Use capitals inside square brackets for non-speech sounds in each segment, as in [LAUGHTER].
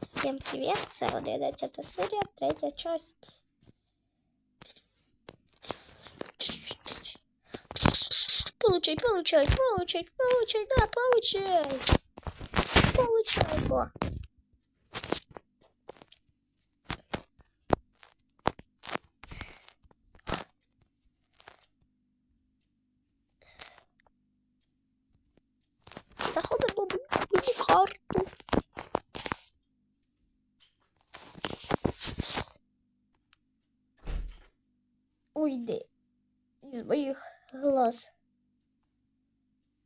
Всем привет! Це 11 серія, третя часть. Получай, получай, получай, получай, да, получай. Получай его. Уйди із моїх глаз.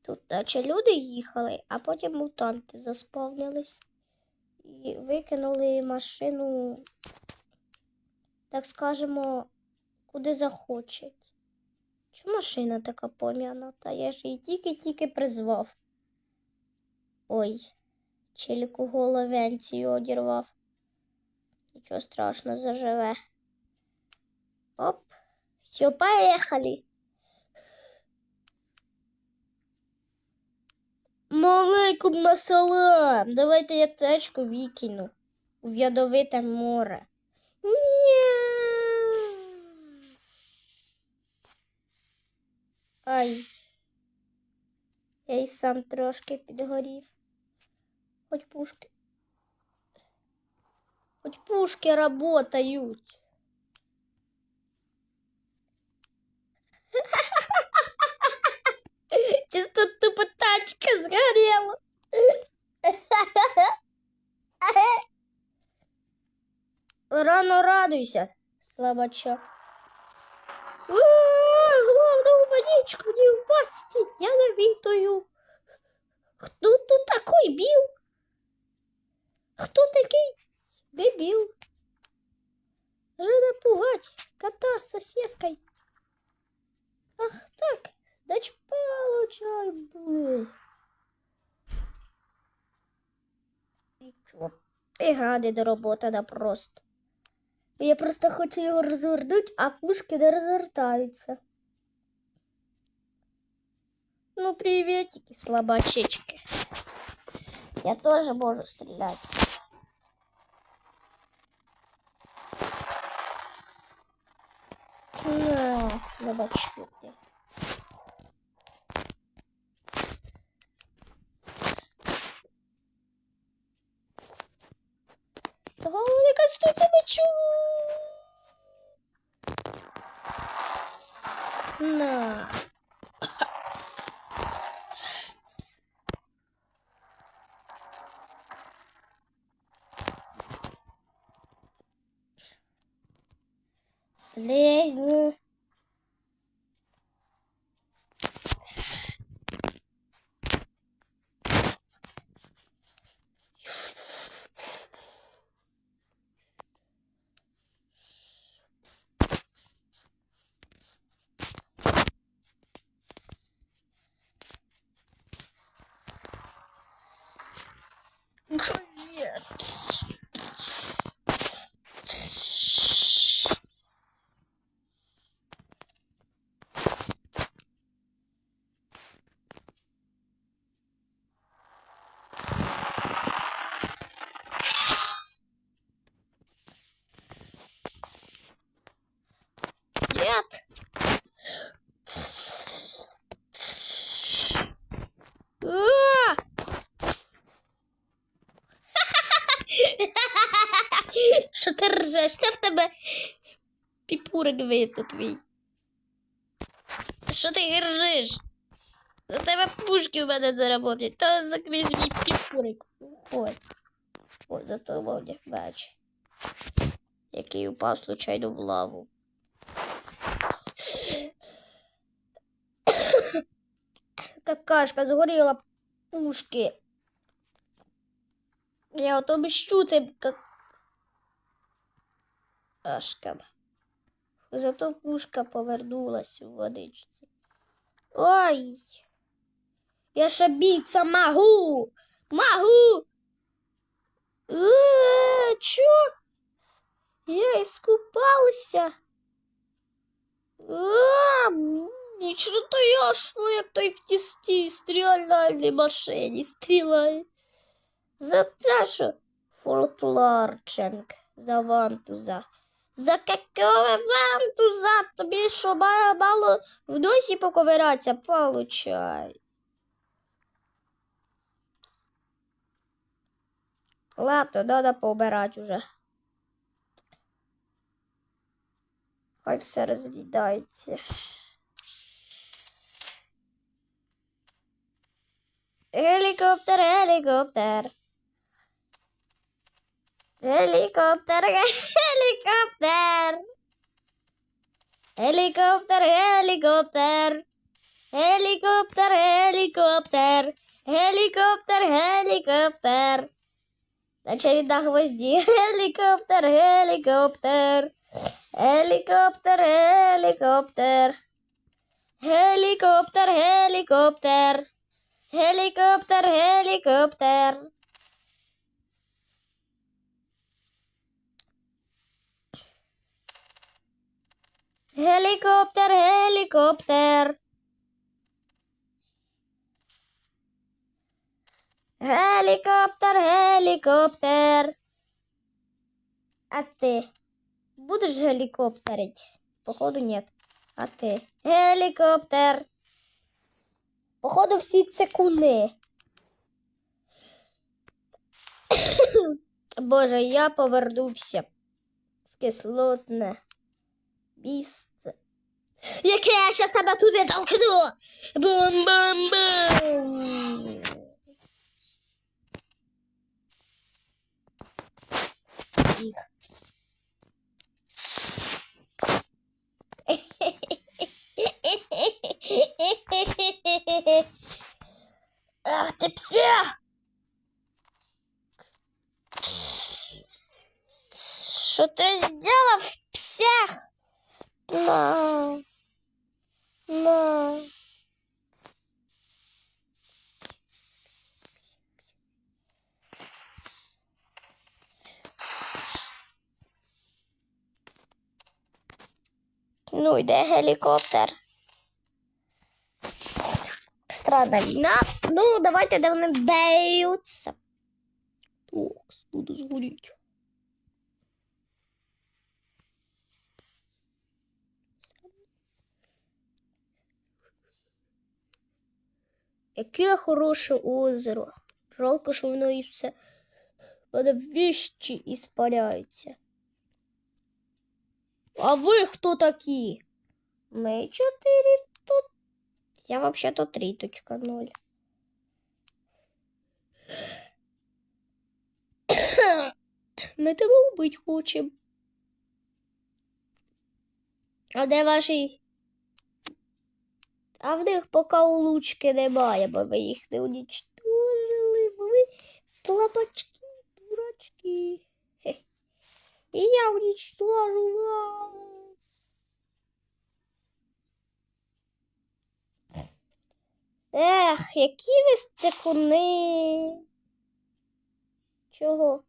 Тут наче люди їхали, а потім мутанти засповнились і викинули машину, так скажемо, куди захочуть. Чому машина така пом'янута? Я ж її тільки-тільки призвав. Ой, челіку головенцію одірвав. Нічого страшного заживе. Оп. Все, поехали. Малейкум асалам. Давайте я тачку викину у ядовите море. Ні. Ай. Я й сам трошки підгорів. Хоч пушки. Хоч пушки работають. Чисто тупо тачка сгорела. Рано радуйся, слабачок. Главное, водичку не упасть, ядовитую. Кто тут такой бил? Кто такий дебил? Же напугать кота соседской. Ах так, значит, получай, блин. Нічого. Ігра не дороботана просто. Я просто хочу його розвернути, а пушки не розвертаються. Ну, приветики, слабачечки. Я тоже можу стріляти. Ne bakış yok diye. Daha stüdyo maçı. Na. Що ржеш? Це в тебе піпурик видно твій. Що ти ржеш? За тебе пушки в мене заработають. Та закрий свій піпурик. Уходь. Ось за тобою бач. Який упав случайно в лаву. Какашка згоріла пушки. Я от обіщу цим как... Ашкам. Зато пушка повернулась у водичці. Ой! Я ще бійця могу! Могу! Е, чо? іскупалися. А, нічого то ясно, як той в тісті стрільнальній машині стріляє. За те, що фольклорченк за вантуза. За какого вантуза? Тобі що мало в носі поковиратися? Получай. Ладно, треба поубирати уже. Хай все розглядається. Гелікоптер, гелікоптер. Гелікоптер, гелікоптер. Гелікоптер, гелікоптер. Гелікоптер, гелікоптер. Гелікоптер, гелікоптер. Наче він на гвозді. Гелікоптер, гелікоптер. Гелікоптер, гелікоптер. Гелікоптер, гелікоптер. Гелікоптер, гелікоптер. Гелікоптер, гелікоптер. Гелікоптер, гелікоптер. А ти будеш гелікоптерить? Походу, нет. А ти? Гелікоптер. Походу, всі це куни. [COUGHS] Боже, я повернувся в кислотне місце. Яке я щас себе туди толкну. Бум-бум-бум. Ах ти пся! Ти зробив, псях? На. Ну, йде гелікоптер. Странна війна. Ну, давайте де вони б'ються. Ох, буду згоріть. Яке хороше озеро. Жалко, що воно і все. Вони віщі іспаряються. А ви хто такі? Ми чотири тут. Я вообще-то 3.0. Ми тебе вбити хочемо. А де ваші? А в них поки улучки немає, бо ви їх не унічтожили, бо ви слабачки, дурачки. Хе. І я унічтожу вас. Ех, які ви стекуни. Чого?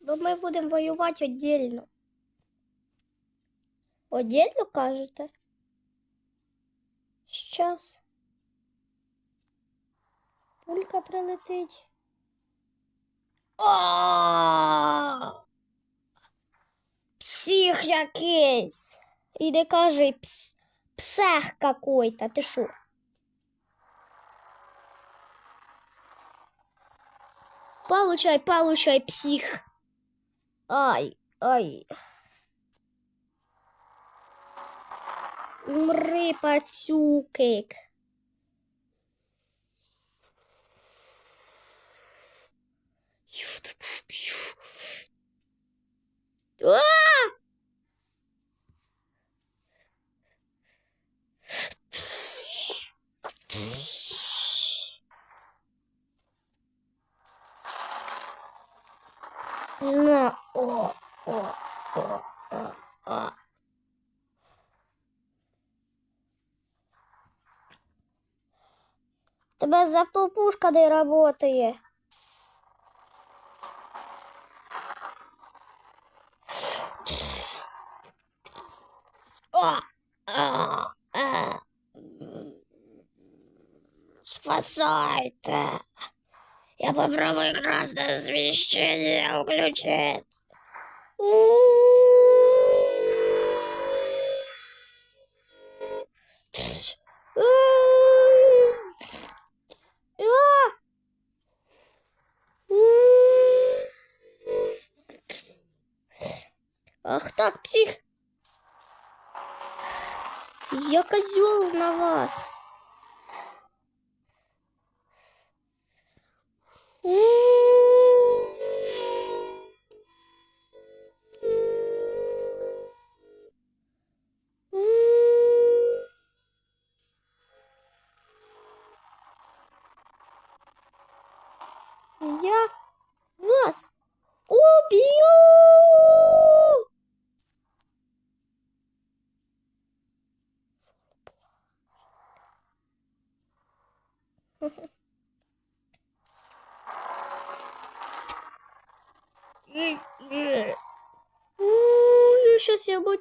Бо ми будемо воювати віддільно. Одільно кажете? Щас. Пулька прилетить. О! Псих якийсь. І не кажи пс. Псех какой-то, ти що? Получай, получай, псих. Ай, ай. Умри, пацюкик. А! На, о, о, о, о, о. тебя заплупушка не работает. Спасайте. Я попробую красное освещение включить. Псих. Я козел на вас.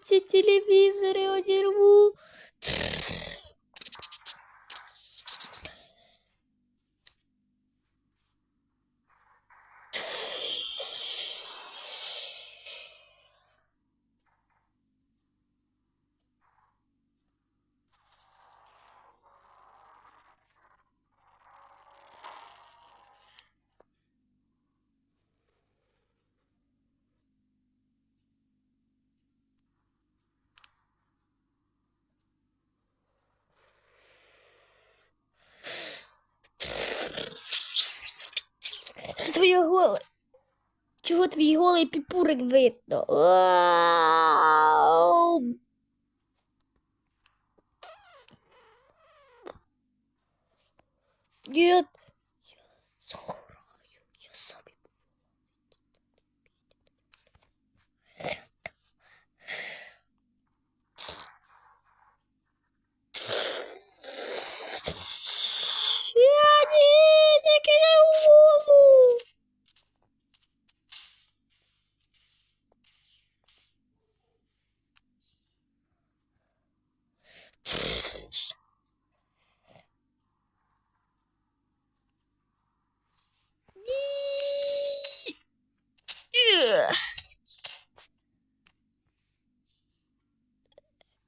Сейчас телевізори вот голий піпурик видно? Ау! Нет, я сгораю, я сам Я не, не кидай голову.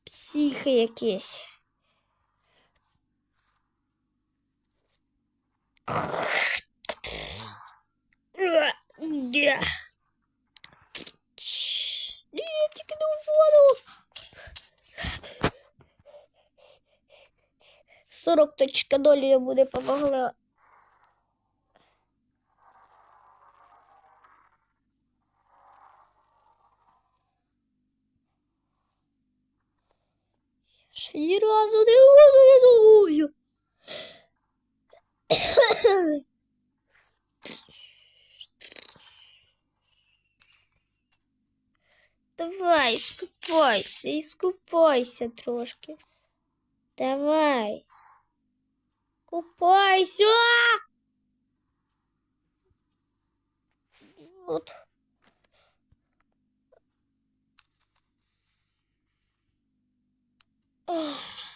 Психи якісь. Ugh. Де? Ні, тільки не в воду. 40 точка долі йому не помогла. Давай, искупайся, искупайся, трошки. Давай. Купайся. Вот. Ох.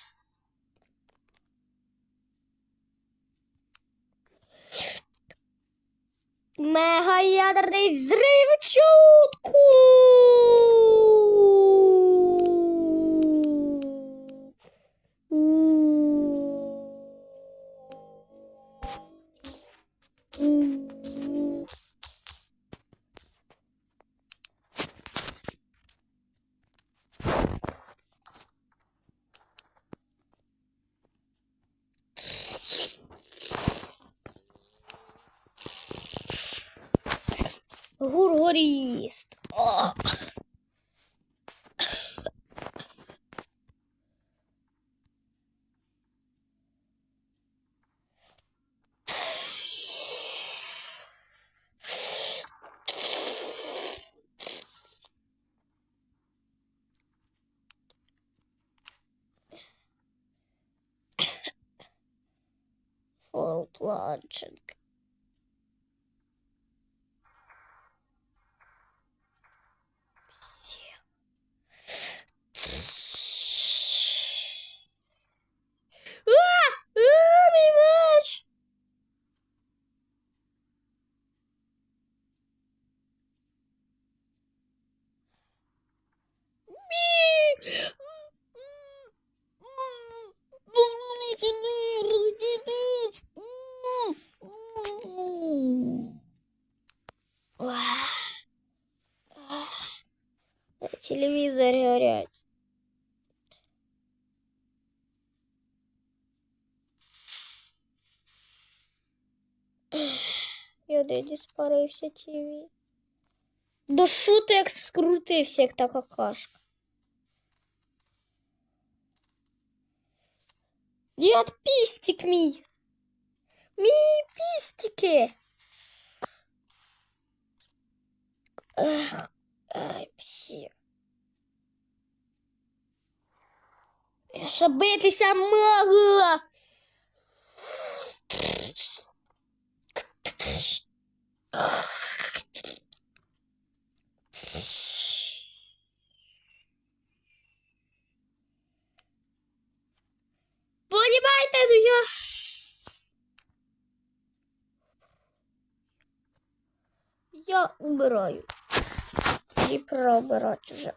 Мегаядерний взрив чутку. Гургоріст. 我吃 Я де спарився ТВ. До що ти як скрутився, як та какашка? Дід пістик мій. Мій пістики. Ах, Ай, псі. Я ще битися можу. Понімаєте, ну я. Я убираю. І пробирати вже.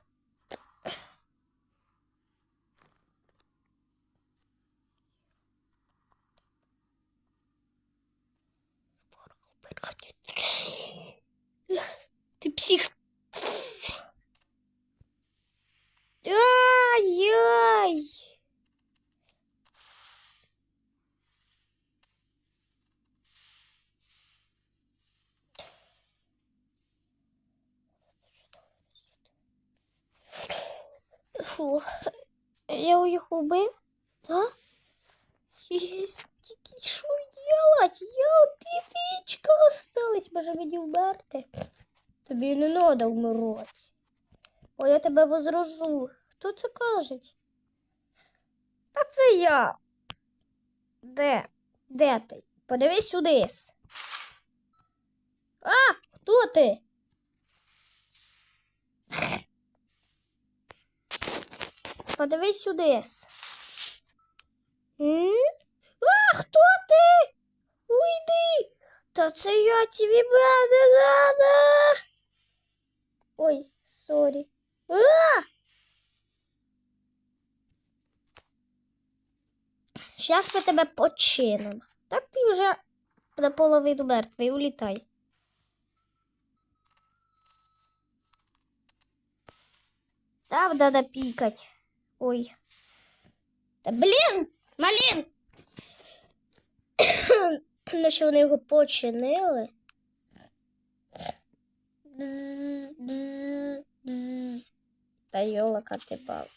Псих. Ай-яй. Фу. Я їх убив? Да? Єсть, що делать? Я одиничка осталась, може мені вмерти. Тобі не треба вмирати. Бо я тебе возрожу. Хто це каже? Та це я. Де? Де ти? Подивись сюди. А, хто ти? Подивись сюди. М? А, хто ти? Уйди! Та це я тобі не надо. Ой, сорі. Щас ми тебе починимо. Так ти вже наполовину мертвий, улітай. Там надо пікать. Ой. Та блін! Малін! [COUGHS] Що вони його починили. Бзз, бзз, бзз. Та йолока ти бав.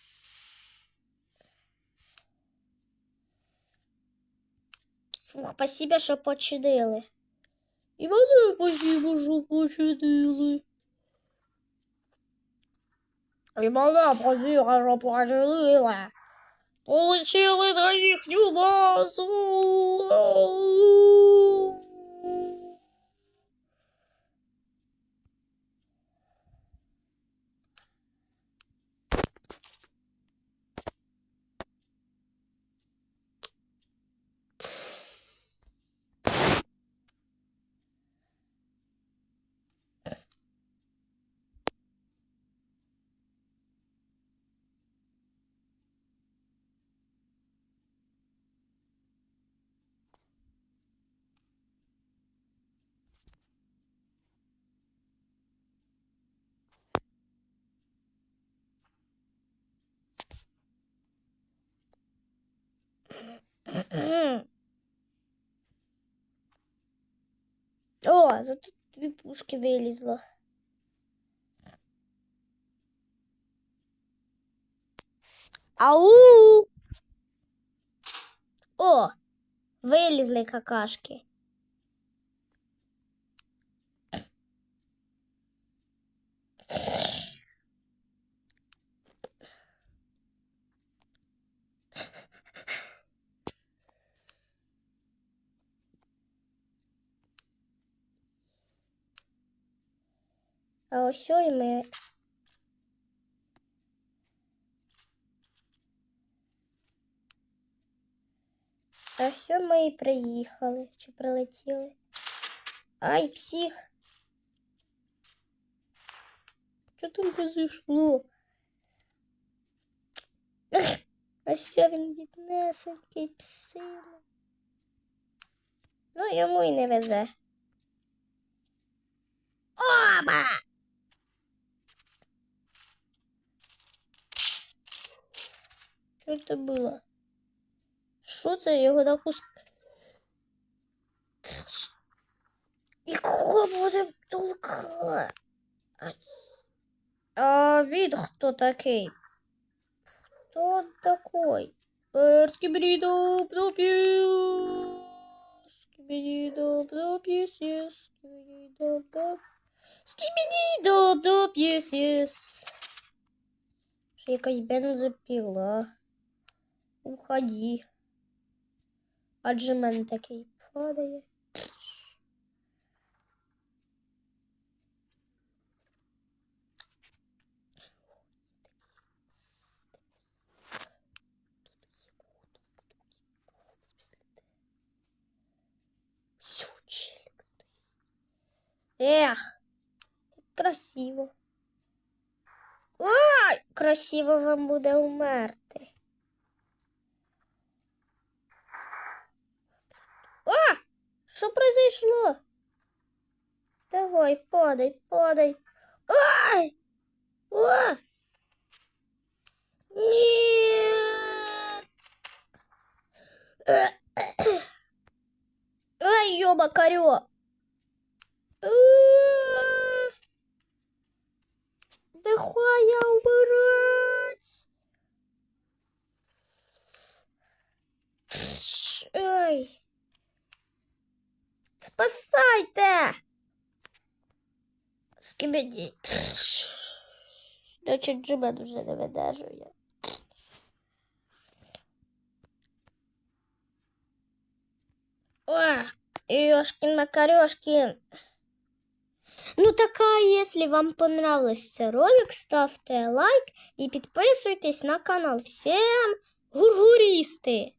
Фух, спасибо, що починили. І мене спасибо, що починили. І мене спасибо, що починили. Получили на їхню базу. О, зато дві пушки вилізло. Ау! О, вилізли какашки. А ось і ми. А все ми і приїхали чи прилетіли. Ай, псих. Що там произошло? А все він біднесенький псина. Ну, йому й не везе. Оба! Що це було? Що це його на кус... І кого буде толкати? А він хто такий? Хто такой? Е, Скібіді-ду, плопіс. Скібіді-ду, плопіс, єс. Скібіді-ду, плоп- Скібіді-ду, плопіс, єс. Ще якась бензопіла. Уходи. Адже мене такий падає. Эх, красиво. Ой, красиво вам буде умерти. падай, падай. Ай! А! Нет! Ай, ёба, корё! Скибіді. Дочі Джимен вже не видержує. О, Ёшкин Макарёшкин. Ну такая, если вам понравился ролик, ставьте лайк и подписывайтесь на канал. Всем гургуристы!